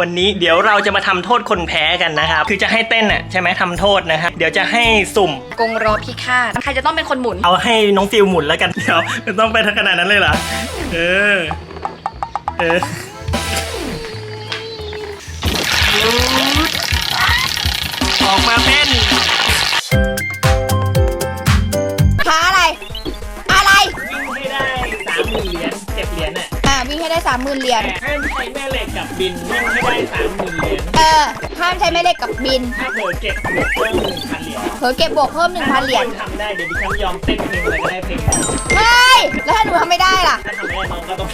วันนี้เดี๋ยวเราจะมาทำโทษคนแพ้กันนะครับ คือจะให้เต้นอะใช่ไหมทำโทษนะครับเดี๋ยวจะให้สุ่ม กงรอพิฆาตใครจะต้องเป็นคนหมุน เอาให้น้องฟิลหมุนแล้วกัน เดี๋ยวมันต้องไปทั้งขนาดนั้นเลยเหรอ เออ เออ ออกมาเป็นท้าอะไร อะไร วิ่งให้ได้สามหมื่นเหรียญเจ็ดเหรียญอะอ่าวิ่งให้ได้สามหมื่นเหรียญ แต่ห้ามใช้แม่เหล็ กกับบินวิ่งให้ได้สามหมื่นเหรียญเออห้ามใช้แม่เหล็กกับบิน ถ้าเผลอเก็บบวกเพิ่มหนึ่งพันเหรียญเผลอเก็บบวกเพิ่มหนึ่งพันเหรียญถ้าทำได้เดี๋ยวดิฉันยอมเต้นเพลงอะไรก็ได้เพลงเฮ้ยแล้วถ้าหนูทำไม่ได้ล่ะถ้าทำไม่ได้น้องก็ต้อง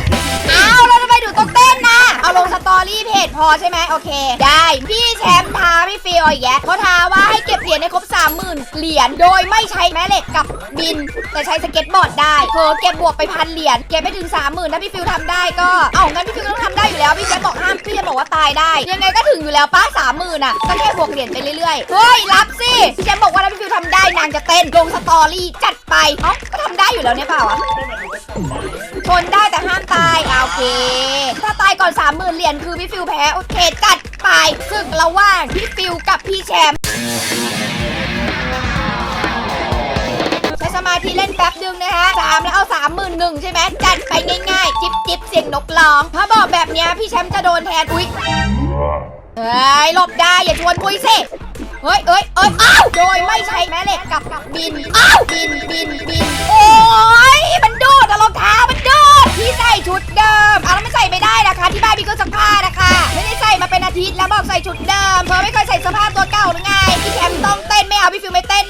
เอาแล้วทำไมหนูต้องเต้นนะ เอาลงสตอรี่เพจพอใช่ไหมโอเค ได้ พี่แชมป์ท้าพี่ฟิลอีกแยะเขาท้าว่าให้เก็บเหรียญให้ครบสามหมื่นเหรียญโดยไม่ใช้แม่เหล็กกับบิน แต่ใช้สเก็ตบอร์ดได้เธอเก็บบวกไปพันเหรียญเก็บไม่ถึงสามหมื่นถ้าพี่ฟิลทำได้ก็ เอ้างั้นพี่ฟิลก็ต้องทำได้อยู่แล้วพี่แชมป์บอกห้าม พี่แชมป์บอกว่าตายได้ ยังไงก็ถึงอยู่แล้วป้าสามหมื่นอะก็แค่บวกเหรียญไปเรื่อยๆ เฮ้ย รับสิพี่แชมป์บอกว่าถ้าพี่ฟิวทำได้นางจะเต้นลงสตอรี่จัดไปเอ้าก็ทำได้อยู่แล้วเนี่ยเปล่าวะชนได้แต่ห้ามตายอะโอเค ถ้าตายก่อนสามหมื่นเหรียญคือพี่ฟิวแพ้โอเคจัดไปศึกระหว่างพี่ฟิวกับพี่แชมป์ นแป๊บดึงนะฮะสามแล้วเอาสามหมื่นหนึ่งใช่ไหมจัดไปง่ายๆ จิบจิบเสียงนกร้อง ถ้าบอกแบบเนี้ยพี่แชมป์จะโดนแทนอุ๊ยเฮ้ยหลบได้อย่าชวนคุยสิเฮ้ยเอ้ยเอ้ยอ้าวโดยไม่ใช้แม่เหล็กกับกับบินอ้าวบินบินบินโอ้ยมันโดดอะรองเท้ามันโดดพี่ใส่ชุดเดิมเอาแล้วไม่ใส่ไม่ได้นะคะ ที่บ้านพี่ก็ซักผ้านะคะ ไม่ได้ใส่มาเป็นอาทิตย์แล้วบอกใส่ชุดเดิมเธอไม่เคยใส่เสื้อผ้าตัวเก่าหรือไงพี่แชมป์ต้องเต้นไม่เอาพี่ฟิวไม่เต้น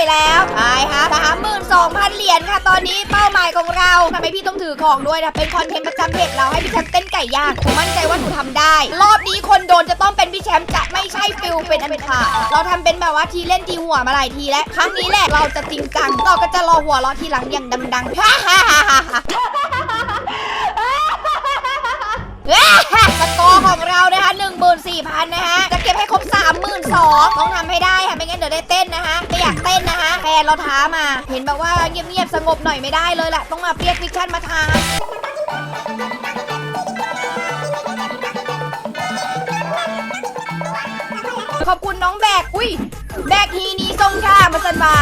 อยแล้วไปค่ะสามหมื่นสองพันเหรียญค่ะ ตอนนี้เป้าหมายของเราทำไมพี่ต้องถือของด้วยนะ เป็นคอนเทนต์ประจำเพจเราให้พี่แชมป์เต้นไก่ย่างผมมั่นใจว่าหนูทำได้ รอบนี้คนโดนจะต้องเป็นพี่แชมป์จะไม่ใช่ฟิลเป็นอันขาดเราทำเป็นแบบว่าทีเล่นทีหัวมาหลายทีแล้ว ครั้งนี้แหละเราจะจริงจังเราก็จะรอหัวเราะทีหลังอย่างดังๆฮ่าฮ่าฮ่าฮ่าฮ่าสกอร์ของเรานะคะ14,000 นะคะจะเก็บให้ครบ 32,000 ต้องทำให้ได้ค่ะ ไม่งั้นเดี๋ยวได้เต้น เราท้ามา เห็นแบบว่าเงียบๆสงบหน่อยไม่ได้เลยแหละต้องมาเรียกฟิกชั่นมาทาขอบคุณน้องแบก อุ้ยแบกฮีนี่ มาสันมา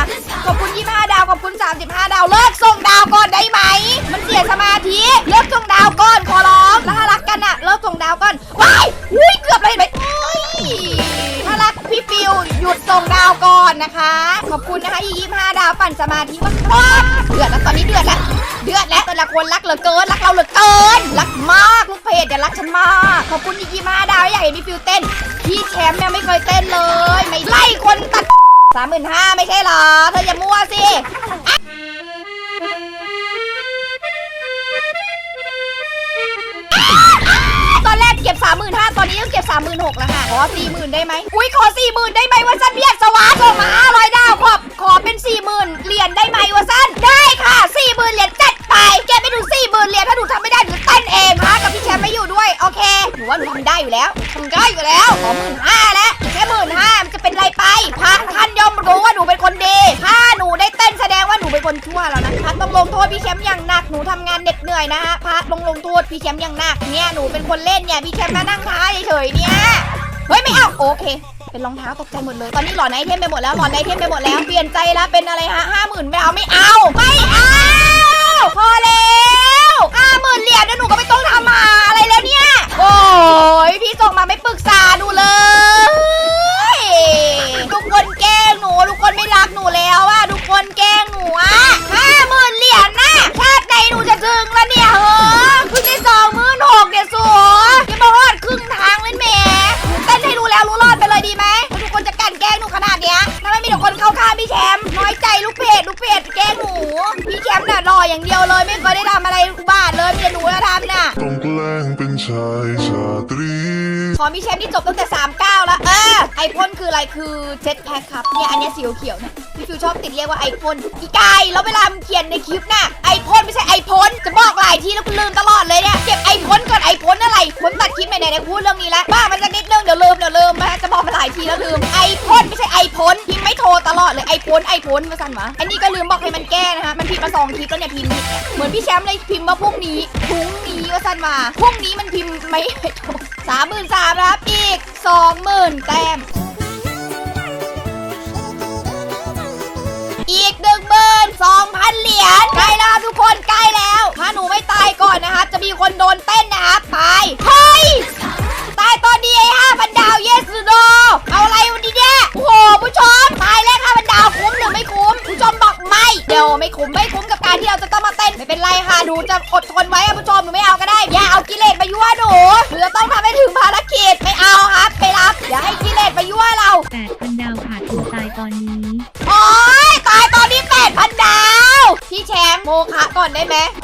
ขอบคุณ25ดาวขอบคุณ 35 ดาวเลิกส่งดาวก่อนได้ไหม มันเสียสมาธิเลิกส่งดาวก่อนขอร้องถ้ารักกันอะเลิกส่งดาวก่อนว้ายอุ้ยเกือบเลยเห็นไหมถ้ารักพี่ฟิวหยุดส่งดาวก่อนนะคะ ขอบคุณนะคะ25ดาวปั่นสมาธิว่าว้าวเดือดแล้วตอนนี้เดือดแล้วเดือดแล้วแต่ละคนรักเหลือเกินรักเราเหลือเกินรักมากลูกเพจอย่ารักฉันมากขอบคุณยี่25ดาวอยากเห็นพี่ฟิวเต้นพี่แชมป์เนี่ยไม่เคยเต้นเลย ไม่ไล่คนตัด สามหมื่นห้าไม่ใช่หรอ เธออย่ามั่วสิตอนแรกเก็บสามหมื่นห้าตอนนี้ต้องเก็บสามหมื่นหกแล้วค่ะ ขอสี่หมื่นได้ไหมอุ้ยขอสี่หมื่นได้ไหมวะสั้นเบียดสวัสดิ์ส่งมาห้าร้อยดาวขอบขอเป็นสี่หมื่นเหรียญได้ไหมวะสั้นได้ค่ะสี่หมื่นเหรียญจัดไปเก็บไปถึงสี่หมื่นเหรียญถ้าหนูทำไม่ได้หนูเต้นเองฮะกับพี่แชมป์ไม่อยู่ด้วยโอเคหนูว่าหนูทำได้อยู่แล้วทำได้อยู่แล้วขอหมื่นห้าแล้วแค่หมื่นห้า ว่าแล้วนะพัดต้องลงโทษพี่แชมป์อย่างหนักหนูทำงานเหน็ดเหนื่อยนะฮะพัดลงลงโทษพี่แชมป์อย่างหนักเนี่ยหนูเป็นคนเล่นเนี่ยพี่แชมป์มานั่งท้าเฉยๆเนี่ยเฮ้ยไม่เอาโอเค เป็นรองเท้าตกใจหมดเลยตอนนี้หลอนไอเทมไปหมดแล้วหลอนไอเทมไปหมดแล้วเปลี่ยนใจแล้วเป็นอะไรฮะห้าหมื่นไม่เอาไม่เอาไม่ีแชมป์ที่จบตั้งแต่ 39 แล้ว เออไอพ่นคืออะไรคือเจ็ตแพ็คครับ เนี่ย อันเนี้ยสีเขียวๆเนี่ย พี่ฟิวชอบติดเรียกว่าไอพ่นอีกายแล้วเวลามึงเขียนในคลิปน่ะไอพ่นไม่ใช่ไอพ่นจะบอกหลายทีแล้วกูลืมตลอดเลยเนี่ยเก็บไอพ่นก่อนไอพ่นอะไรพ่นตัดคลิปใไหนๆพูดเรื่องนี้แล้วบ้ามันจะนิดนึงเดี๋ยวลืมเดี๋ยวลืมนะจะบอกมาหลายทีแล้วลืมไอพ่นไม่ใช่ไอพ้นพิมพ์ไม่โทรตลอดเลยไอพ้นไอพ้นมาสั่นวะอันนี้ก็ลืมบอกให้มันแก้นะฮะมันพิมมาสองคลิปแล้วเนี่ยพิมพ์ผิดเหมือนพี่แชมป์เลยพิมพ์ว่าพรุ่งนี้พรุ่งนี้ว่าสั่นมาพรุ่งนี้มันพิมพ์ไม่โทรสามหมื่นสามครับอีกสองหมื่นแต้ม อีกหนึ่งหมื่นสองพันเหรียญใกล้แล้วทุกคนใกล้แล้ว ถ้าหนูไม่ตายก่อนนะครับจะมีคนโดนเต้น คะ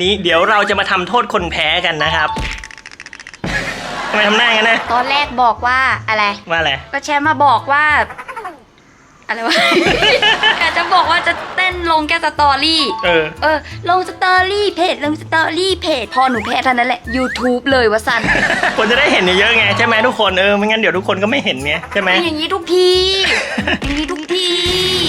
นนี้เดี๋ยวเราจะมาทำโทษคนแพ้กันนะครับทำไมทำหน้ากันนะ ตอนแรกบอกว่าอะไร ว่าอะไร ก็แชมป์มาบอกว่า อะไรวะอยากจะบอกว่าจะเต้นลงแค่สตอรี่ เออ เออ ลงสตอรี่เพจลงสตอรี่เพจพอหนูแพ้เท่านั้นแหละ YouTube เลยวะสันคนจะได้เห็นเยอะๆไงใช่ไหมทุกคนเออไม่งั้นเดี๋ยวทุกคนก็ไม่เห็นไงใช่ไหมเป็นอย่างนี้ทุกที อย่างนี้ทุกที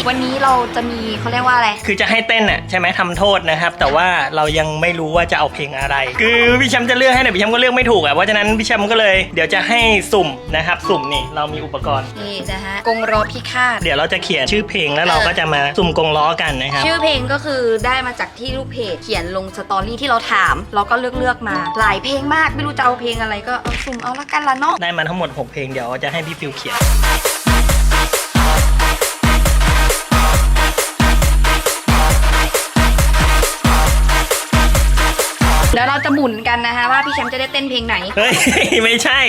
วันนี้เราจะมีเขาเรียกว่าอะไร คือจะให้เต้นน่ะใช่ไหมทำโทษนะครับ แต่ว่าเรายังไม่รู้ว่าจะเอาเพลงอะไร คือพี่แชมป์จะเลือกให้แต่พี่แชมป์ก็เลือกไม่ถูกอะเพราะฉะนั้นพี่แชมป์ก็เลยเดี๋ยวจะให้สุ่มนะครับ สุ่มนี่เรามีอุปกรณ์ นี่นะฮะกงรอพิฆาตเดี๋ยวเราจะเขียนชื่อเพลงแล้วเราก็จะมาสุ่มกงล้อกันนะครับ ชื่อเพลงก็คือได้มาจากที่ลูกเพจเขียนลงสตอรี่ที่เราถามเราก็เลือกเลือกๆมา หลายเพลงมากไม่รู้จะเอาเพลงอะไรก็เอาสุ่มเอาละกันละเนาะได้มาทั้งหมด 6 เพลงเดี๋ยวจะให้พี่ฟิวเขียน เดี๋ยวเราจะหมุนกันนะคะว่าพี่แชมป์จะได้เต้นเพลงไหน เฮ้ย ไม่ใช่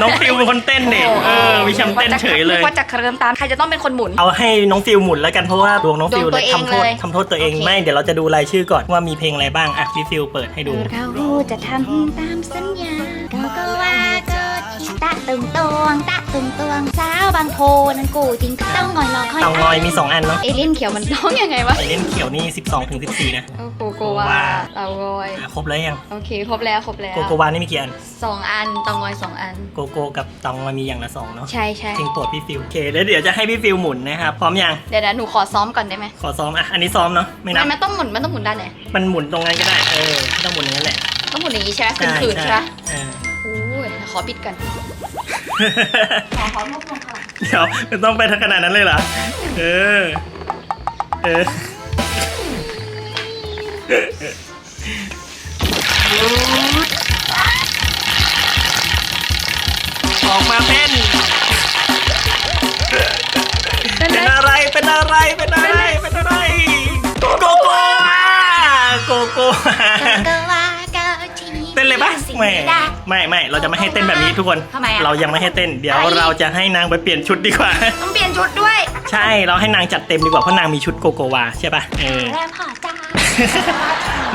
น้องฟิวเป็นคนเต้นเด็กเออพี่แชมป์เต้นเฉยเลยนึกว่าจะเคลิ้มตามใครจะต้องเป็นคนหมุน เอาให้น้องฟิวหมุนแล้วกันเพราะว่าดวงน้องฟิวดวงตัวเนี่ยทำโทษเองเลยทำโทษตัวเองโอเคไม่เดี๋ยวเราจะดูรายชื่อก่อนว่ามีเพลงอะไรบ้างอะพี่ฟิวเปิดให้ดูเราจะทำตามสัญญาก็ก็ว่าเกิดที่ ตะตึงตวงตะตึงตวงสาวบางโพนั่นกูจริงก็ต้องงอยรอคอยเต่างอยมี 2 อันเนาะเอเลี่ยนเขียวมันร้องยังไงวะไอเล่นเขียวนี่ 12ถึง14 นะ โอ้โกโกวาว่าเตางอยอะครบแล้วยังโอเคครบแล้วครบแล้วโกโกวานี่มีกี่อันสองอันเตางอยสองอัน โกโกกับเต่างอยมีอย่างละสองเนาะใช่ใช่เพลงโปรดพี่ฟิวโอเคแล้วเดี๋ยวจะให้พี่ฟิวหมุนนะครับพร้อมยังเดี๋ยวนะหนูขอซ้อมก่อนได้ไหมขอซ้อมอะอันนี้ซ้อมเนาะไม่นับ มันมันต้องหมุนมันต้องหมุนด้านไหนมันหมุนตรงนั้นก็ได้ เออไม่ต้องหมุนอย่างนั้นแหละต้องหมุนอย่างนี้ใช่ไหมใช่ขืนๆใช่ใช่ไหมเออโอ้ ยขอปิดก่อนขอขอรวบรวมค่ะเดี๋ยวมันต้องไปทังขนาดนั้นเลยเหรอ เออ เออ ออกมาเป็นเป็นอะไร เป็นอะไร เป็นอะไร เป็นอะไร โกโก้โกโก้ก็ว่าเกิด ที่เต้นเลยปะไม่ไม่ไม่เราจะไม่ให้เต้นแบบนี้ทุกคน ทำไมอะเรายังไม่ให้เต้น เดี๋ยวเราจะให้นางไปเปลี่ยนชุดดีกว่า ต้องเปลี่ยนชุดด้วยใช่เราให้นางจัดเต็มดีกว่าเพราะนางมีชุดโกโกวาใช่ปะเออ แล้วพอจ้า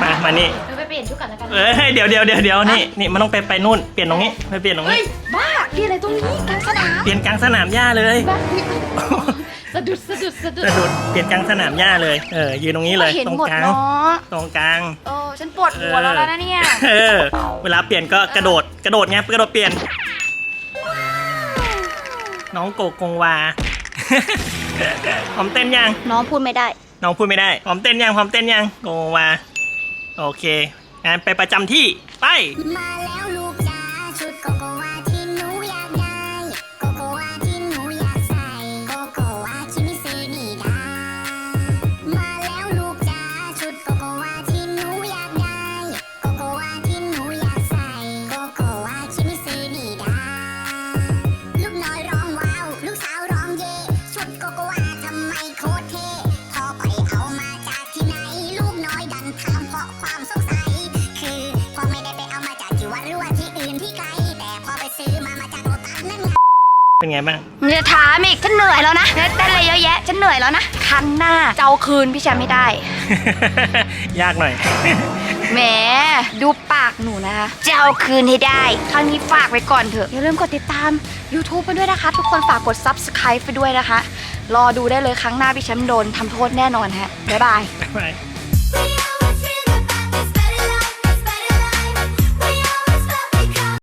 มามานี่เดี๋ยวไปเปลี่ยนชุดก่อนแล้วกันเอ้ยเดี๋ยวเดี๋ยวเดี๋ยวเดี๋ยวนี่นี่มันต้องไปไปนู่นเปลี่ยนตรงนี้ไปเปลี่ยนตรงเฮ้นี้ ยบ้าเปลี่ยนอะไรตรงนี้กลางสนามเปลี่ยนกลางสนามหญ้าเลย บ้า สะดุดสะดุดสะดุดสะดุดเปลี่ยนกลางสนามหญ้าเลย เออ ยืนตรงนี้เลย เห็นตรงหมดกลาง เนาะตรงกลางเออฉันปวดหัวแล้วนะเนี่ย เออ เวลาเปลี่ยนก็กระโดด กระโดดไง กระโดดเปลี่ยน น้องโกโกวาพร้อมเต้นยัง น้องพูดไม่ได้ น้องพูดไม่ได้พร้อมเต้นยังพร้อมเต้นยังโกวา โอเคงั้นไปประจำที่ ไป มาแล้ว ไงบ้างมึงจะถามอีกฉันเหนื่อยแล้วนะเต้นอะไรเยอะแยะฉันเหนื่อยแล้วนะครั้งหน้าจะเอาคืนพี่แชมป์ไม่ได้ ยากหน่อย แหมดูปากหนูนะคะจะเอาคืนให้ได้ครั้งนี้ฝากไว้ก่อนเถอะอย่าลืมกดติดตาม YouTube ไปด้วยนะคะ ทุกคนฝากกด Subscribe ไปด้วยนะคะ รอดูได้เลยครั้งหน้าพี่แชมป์โดนทำโทษแน่นอนฮะบ๊ายบาย Bye.